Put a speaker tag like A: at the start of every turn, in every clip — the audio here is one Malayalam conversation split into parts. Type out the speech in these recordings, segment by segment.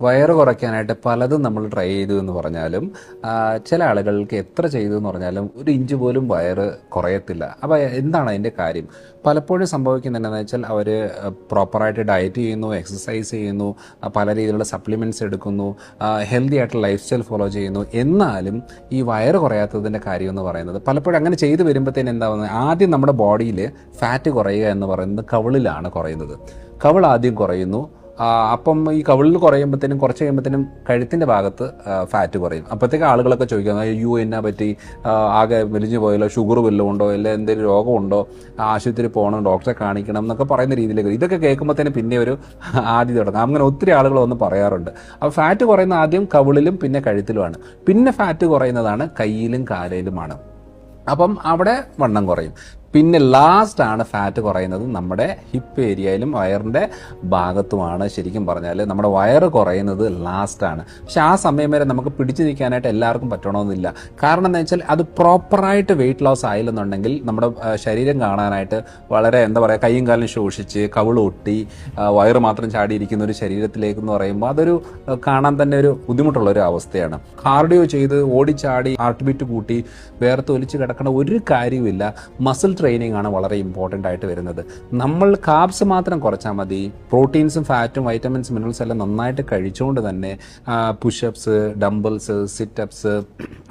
A: വയറ് കുറയ്ക്കാനായിട്ട് പലതും നമ്മൾ ട്രൈ ചെയ്തു എന്ന് പറഞ്ഞാലും ചില ആളുകൾക്ക് എത്ര ചെയ്തു എന്ന് പറഞ്ഞാലും ഒരു ഇഞ്ച് പോലും വയറ് കുറയത്തില്ല. അപ്പോൾ എന്താണ് അതിന്റെ കാര്യം? പലപ്പോഴും സംഭവിക്കുന്നത് എന്താണെന്ന് വെച്ചാൽ അവർ പ്രോപ്പറായിട്ട് ഡയറ്റ് ചെയ്യുന്നു എക്സസൈസ് ചെയ്യുന്നു പല രീതിയിലുള്ള സപ്ലിമെന്റ്സ് എടുക്കുന്നു ഹെൽത്തി ആയിട്ടുള്ള ലൈഫ് സ്റ്റൈൽ ഫോളോ ചെയ്യുന്നു. എന്നാലും ഈ വയറ് കുറയാത്തതിന്റെ കാര്യം എന്ന് പറയുന്നത് പലപ്പോഴും അങ്ങനെ ചെയ്തു വരുമ്പോഴത്തേന് എന്താവുന്നത് ആദ്യം നമ്മുടെ ബോഡിയിൽ ഫാറ്റ് കുറയുക എന്ന് പറയുന്നത് കവിളിലാണ് കുറയുന്നത്. കവിൾ ആദ്യം കുറയുന്നു അപ്പം ഈ കവിളിൽ കുറയുമ്പോഴത്തേനും കുറച്ച് കഴിയുമ്പോഴത്തേനും കഴുത്തിന്റെ ഭാഗത്ത് ഫാറ്റ് കുറയും. അപ്പോഴത്തേക്ക് ആളുകളൊക്കെ ചോദിക്കുന്നത് അയ്യോ എന്നാ പറ്റി? ആകെ മെലിഞ്ഞു പോയല്ലോ ഷുഗർ വല്ലതും ഉണ്ടോ? അല്ലെ എന്തെങ്കിലും രോഗമുണ്ടോ ആശുപത്രി പോകണം ഡോക്ടറെ കാണിക്കണം എന്നൊക്കെ പറയുന്ന രീതിയിലേക്ക് ഇതൊക്കെ കേൾക്കുമ്പോഴത്തേനും പിന്നെ ഒരു ആദ്യം തുടങ്ങാം. അങ്ങനെ ഒത്തിരി ആളുകൾ വന്ന് പറയാറുണ്ട്. അപ്പോൾ ഫാറ്റ് കുറയുന്ന ആദ്യം കവിളിലും പിന്നെ കഴുത്തിലുമാണ്. പിന്നെ ഫാറ്റ് കുറയുന്നതാണ് കയ്യിലും കാലയിലുമാണ്. അപ്പം അവിടെ വണ്ണം കുറയും. പിന്നെ ലാസ്റ്റ് ആണ് ഫാറ്റ് കുറയുന്നത്. നമ്മുടെ ഹിപ്പ് ഏരിയയിലും വയറിന്റെ ഭാഗത്തുമാണ് ശരിക്കും പറഞ്ഞാൽ നമ്മുടെ വയറ് കുറയുന്നത് ലാസ്റ്റാണ് പക്ഷെ ആ സമയം വരെ നമുക്ക് പിടിച്ചു നിൽക്കാനായിട്ട് എല്ലാവർക്കും പറ്റണമെന്നില്ല കാരണം എന്താ വെച്ചാൽ അത് പ്രോപ്പറായിട്ട് വെയിറ്റ് ലോസ് ആയില്ലെന്നുണ്ടെങ്കിൽ നമ്മുടെ ശരീരം കാണാനായിട്ട് വളരെ എന്താ പറയുക കൈയും കാലും ശോഷിച്ച് കവിൾ ഒട്ടി ആ, വയറ് മാത്രം ചാടിയിരിക്കുന്ന ഒരു ശരീരത്തിലേക്ക് എന്ന് പറയുമ്പോൾ അതൊരു കാണാൻ തന്നെ ഒരു ബുദ്ധിമുട്ടുള്ള ഒരു അവസ്ഥയാണ്. കാർഡിയോ ചെയ്ത് ഓടിച്ചാടി ഹാർട്ട് ബീറ്റ് കൂട്ടി വേർത്ത് ഒലിച്ച് കിടക്കണ ഒരു കാര്യവുമില്ല. മസിൽ ട്രെയിനിങ് ആണ് വളരെ ഇമ്പോർട്ടന്റ് ആയിട്ട് വരുന്നത്. നമ്മൾ കാബ്സ് മാത്രം കുറച്ചാൽ മതി പ്രോട്ടീൻസും ഫാറ്റും വൈറ്റമിൻസ് മിനറൽസ് എല്ലാം നന്നായിട്ട് കഴിച്ചുകൊണ്ട് തന്നെ പുഷപ്സ് ഡംബിൾസ് സിറ്റപ്സ്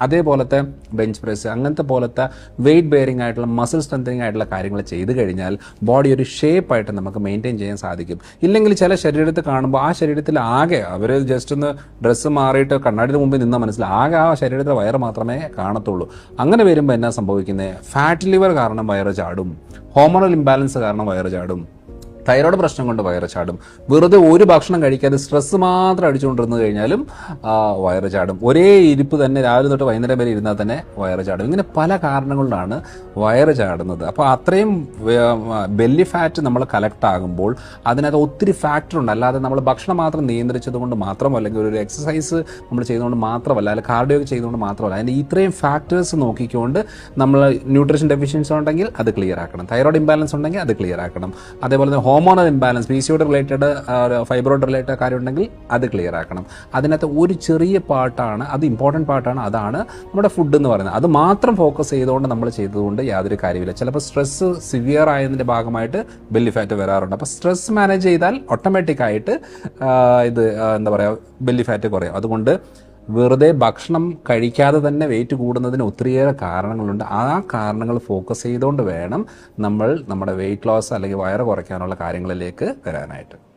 A: അതേപോലത്തെ ബെഞ്ച് പ്രസ് അങ്ങനത്തെ പോലത്തെ വെയിറ്റ് ബെയറിംഗ് ആയിട്ടുള്ള മസിൽ സ്ട്രെങ്തനിങ് ആയിട്ടുള്ള കാര്യങ്ങൾ ചെയ്തു കഴിഞ്ഞാൽ ബോഡി ഒരു ഷേപ്പ് ആയിട്ട് നമുക്ക് മെയിന്റെയിൻ ചെയ്യാൻ സാധിക്കും. ഇല്ലെങ്കിൽ ചില ശരീരത്തിൽ കാണുമ്പോൾ ആ ശരീരത്തിൽ ആകെ അവർ ജസ്റ്റ് ഒന്ന് ഡ്രസ്സ് മാറിയിട്ട് കണ്ണാടിന് മുമ്പിൽ നിന്നാൽ മനസ്സിൽ ആകെ ആ ശരീരത്തിൽ വയറ് മാത്രമേ കാണത്തുള്ളൂ. അങ്ങനെ വരുമ്പോൾ എന്നാ സംഭവിക്കുന്നത് ഫാറ്റ് ലിവർ കാരണം വയറ് ചാടും. ഹോർമോണൽ ഇംബാലൻസ് കാരണം വയറ് ചാടും. തൈറോയ്ഡ് പ്രശ്നം കൊണ്ട് വയറ് ചാടും. വെറുതെ ഒരു ഭക്ഷണം കഴിക്കാതെ സ്ട്രെസ് മാത്രം അടിച്ചുകൊണ്ടിരുന്നു കഴിഞ്ഞാലും വയറ് ചാടും. ഒരേ ഇരിപ്പ് തന്നെ രാവിലെ തൊട്ട് വൈകുന്നേരം വരെ ഇരുന്നാൽ തന്നെ വയറ് ചാടും. ഇങ്ങനെ പല കാരണങ്ങളിലാണ് വയറ് ചാടുന്നത്. അപ്പോൾ അത്രയും ബെല്ലി ഫാറ്റ് നമ്മൾ കലക്ട് ആകുമ്പോൾ അതിനകത്ത് ഒത്തിരി ഫാക്ടറുണ്ട് അല്ലാതെ നമ്മൾ ഭക്ഷണം മാത്രം നിയന്ത്രിച്ചത് കൊണ്ട് മാത്രമല്ല അല്ലെങ്കിൽ ഒരു എക്സസൈസ് നമ്മൾ ചെയ്തുകൊണ്ട് മാത്രമല്ല അല്ലെങ്കിൽ കാർഡിയോ ചെയ്തുകൊണ്ട് മാത്രമല്ല അതിന്റെ ഇത്രയും ഫാക്ടേഴ്സ് നോക്കിക്കൊണ്ട് നമ്മൾ ന്യൂട്രീഷൻ ഡെഫിഷ്യൻസി ഉണ്ടെങ്കിൽ അത് ക്ലിയർ ആക്കണം. തൈറോയ്ഡ് ഇംബാലൻസ് ഉണ്ടെങ്കിൽ അത് ക്ലിയർ ആക്കണം. അതേപോലെ തന്നെ ഹോർമോണൽ ഇംബാലൻസ് പി സിയോട് റിലേറ്റഡ് ഫൈബ്രോയിഡ് റിലേറ്റഡ് കാര്യം ഉണ്ടെങ്കിൽ അത് ക്ലിയർ ആക്കണം. അതിനകത്ത് ഒരു ചെറിയ പാർട്ടാണ് അത് ഇമ്പോർട്ടന്റ് പാർട്ടാണ് അതാണ് നമ്മുടെ ഫുഡ് എന്ന് പറയുന്നത്. അത് മാത്രം ഫോക്കസ് ചെയ്തുകൊണ്ട് നമ്മൾ ചെയ്തതുകൊണ്ട് യാതൊരു കാര്യമില്ല. ചിലപ്പോൾ സ്ട്രെസ് സിവിയർ ആയതിന്റെ ഭാഗമായിട്ട് ബെല്ലി ഫാറ്റ് വരാറുണ്ട്. അപ്പോൾ സ്ട്രെസ് മാനേജ് ചെയ്താൽ ഓട്ടോമാറ്റിക്കായിട്ട് ഇത് എന്താ പറയുക ബെല്ലി ഫാറ്റ് കുറയും. അതുകൊണ്ട് വെറുതെ ഭക്ഷണം കഴിക്കാതെ തന്നെ വെയിറ്റ് കൂടുന്നതിന് ഒത്തിരിയേറെ കാരണങ്ങളുണ്ട്. ആ കാരണങ്ങൾ ഫോക്കസ് ചെയ്തുകൊണ്ട് വേണം നമ്മൾ നമ്മുടെ വെയിറ്റ് ലോസ് അല്ലെങ്കിൽ വയറ് കുറയ്ക്കാനുള്ള കാര്യങ്ങളിലേക്ക് വരാനായിട്ട്.